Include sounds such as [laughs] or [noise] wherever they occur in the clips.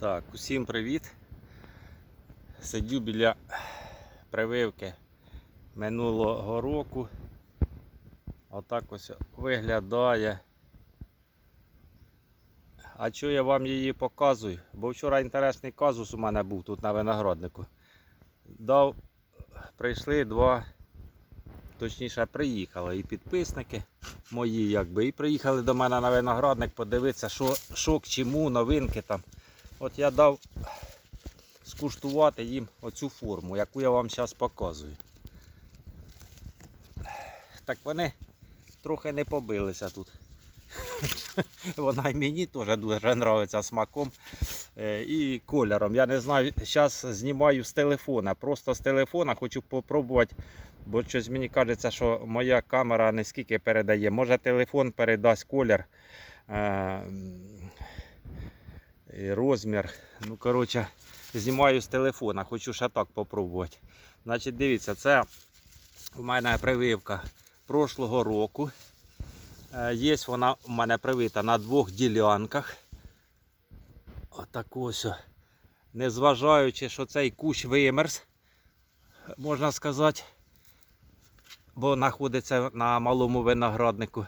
Так, усім привіт. Сидю біля прививки минулого року. Отак ось виглядає. А чого я вам її показую? Бо вчора інтересний казус у мене був тут на винограднику. Дав, прийшли два, точніше приїхали і підписники мої, якби, і приїхали до мене на виноградник подивитися, що, що к чому, новинки там. От я дав скуштувати їм оцю форму, яку я вам зараз показую. Так вони трохи не побилися тут. [laughs] Вона і мені теж дуже подобається смаком е, і кольором. Я не знаю, зараз знімаю з телефона. Просто з телефона хочу попробувати, бо щось мені кажеться, що моя камера не скільки передає. Може телефон передасть колір. Розмір. Ну, коротше, знімаю з телефона, хочу ще так попробувати. Значить, дивіться, це у мене прививка прошлого року. Е, Є вона у мене привита на двох ділянках. Отак ось. Незважаючи, що цей кущ вимерз, можна сказати, бо знаходиться на малому винограднику.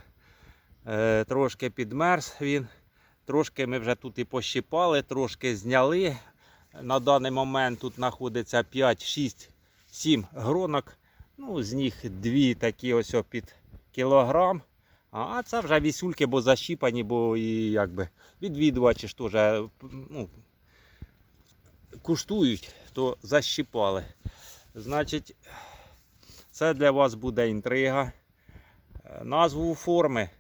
Е, Трошки підмерз він. Трошки ми вже тут і пощипали, трошки зняли. На даний момент тут знаходиться 5, 6, 7 гронок. Ну, з них дві такі ось під кілограм. А це вже вісюльки, бо защіпані, бо і якби відвідувачі ж теж ну, куштують, то защіпали. Значить, це для вас буде інтрига. Назву форми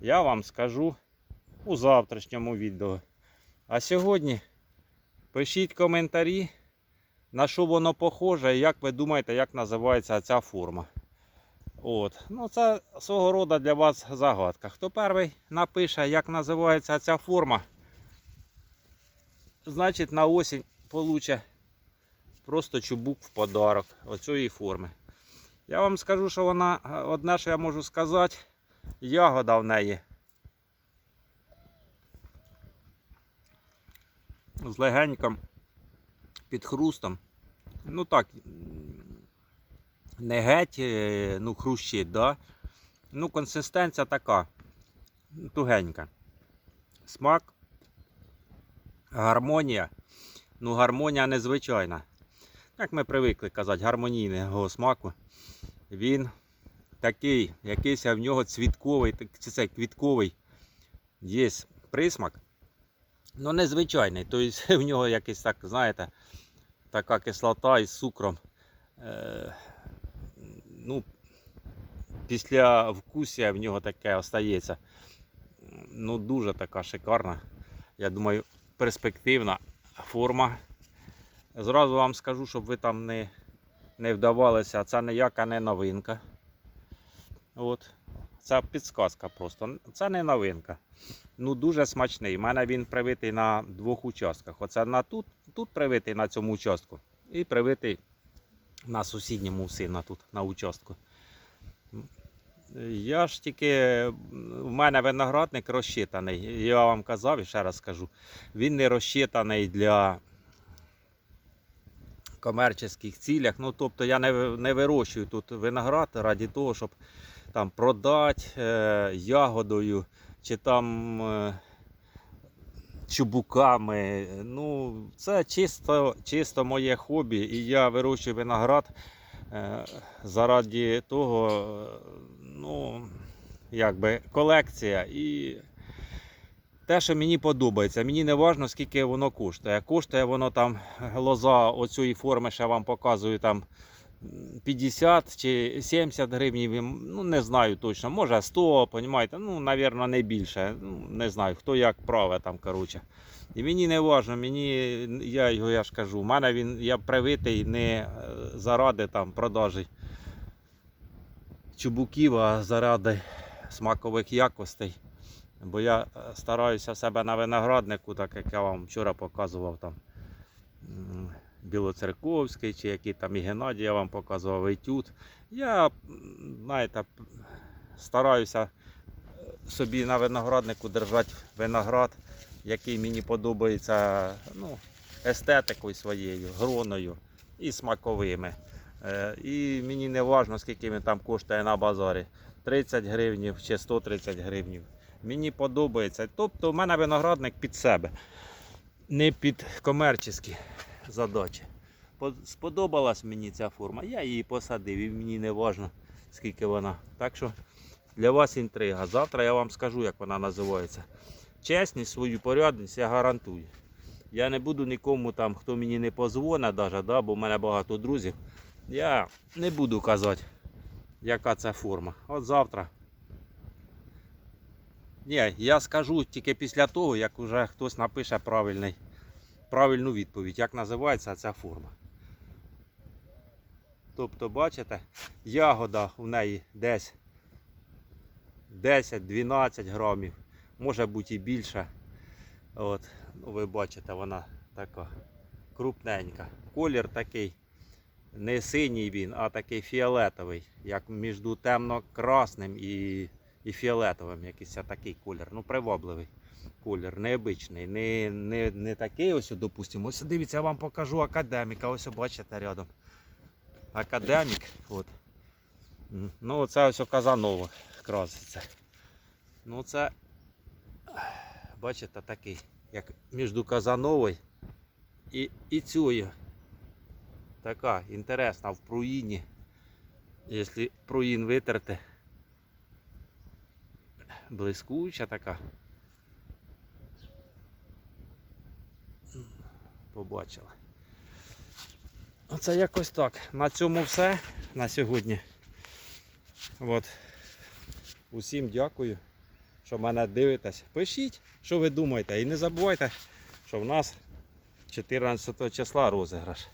я вам скажу у завтрашньому відео. А сьогодні пишіть коментарі, на що воно похоже і як ви думаєте, як називається ця форма. От. Ну, це свого роду для вас загадка. Хто перший напише, як називається ця форма, значить на осінь получить просто чубук в подарок оцієї форми. Я вам скажу, що вона одне, що я можу сказати, ягода в неї з легеньким під хрустом. Ну так, не геть, е, ну хрущить, да? Ну, консистенція така, тугенька. Смак, гармонія. Ну, гармонія незвичайна. Як ми привикли казати, гармонійного смаку. Він такий, якийсь в нього цвітковий, це квітковий є присмак. Ну, незвичайний. Тобто в [laughs] нього якийсь так, знаєте, така кислота із цукром. Е, ну, після вкусія в нього таке остається. Ну, дуже така шикарна. Я думаю, перспективна форма. Зразу вам скажу, щоб ви там не, не вдавалися, це ніяка не новинка. От. Це підсказка просто. Це не новинка. Ну, дуже смачний. У мене він привитий на двох участках. Оце на тут, тут привитий на цьому участку. І привитий на сусідньому сина тут на участку. Я ж тільки, в мене виноградник розчитаний. Я вам казав і ще раз скажу. Він не розчитаний для комерційних цілях. Ну, тобто я не, не вирощую тут виноград раді того, щоб там продати е, ягодою чи там е, чубуками. Ну, це чисто, чисто моє хобі. І я вирощую виноград е, заради того, ну, якби колекція. І те, що мені подобається. Мені не важливо, скільки воно коштує. Коштує воно там лоза оцієї форми, ще вам показую там. 50 чи 70 гривень, ну не знаю точно, може 100, понімаєте, ну, навірно, не більше. Ну, не знаю, хто як праве там, коротше. І мені не важливо, мені, я його я ж кажу, у мене він я привитий не е, заради там продажі чубуків, а заради смакових якостей. Бо я е, стараюся себе на винограднику, так як я вам вчора показував там. Білоцерковський, чи який там і Геннадій я вам показував етюд. Я, знаєте, стараюся е, собі на винограднику держати виноград який мені подобається ну, естетикою своєю, гроною і смаковими. Е, І мені не важливо, скільки він там коштує на базарі. 30 гривнів чи 130 гривнів. Мені подобається. Тобто в мене виноградник під себе, не під комерційні задачі. Сподобалась мені ця форма. Я її посадив і мені не важливо, скільки вона. Так що для вас інтрига. Завтра я вам скажу, як вона називається. Чесність, свою порядність я гарантую. Я не буду нікому там, хто мені не позвонить, даже, да, бо в мене багато друзів. Я не буду казати, яка це форма. От завтра. Ні, я скажу тільки після того, як вже хтось напише правильний, правильну відповідь, як називається ця форма. Тобто, бачите, ягода у неї десь 10-12 грамів, може бути і більше. От, ну, ви бачите, вона така крупненька. Колір такий не синій він, а такий фіолетовий, як між темно-красним і, і фіолетовим. Якийсь такий колір. Ну, привабливий колір, необичний. Не, не, не такий ось, допустимо. Ось дивіться, я вам покажу академіка. Ось бачите рядом. Академік. От. Ну, це ось Казанова краситься. Ну, це, бачите, такий, як між Казановою і, і цією. Така інтересна в пруїні. Якщо пруїн витерти, блискуча така. Побачили. Оце якось так. На цьому все на сьогодні. От. Усім дякую, що мене дивитесь. Пишіть, що ви думаєте. І не забувайте, що в нас 14 числа розіграш.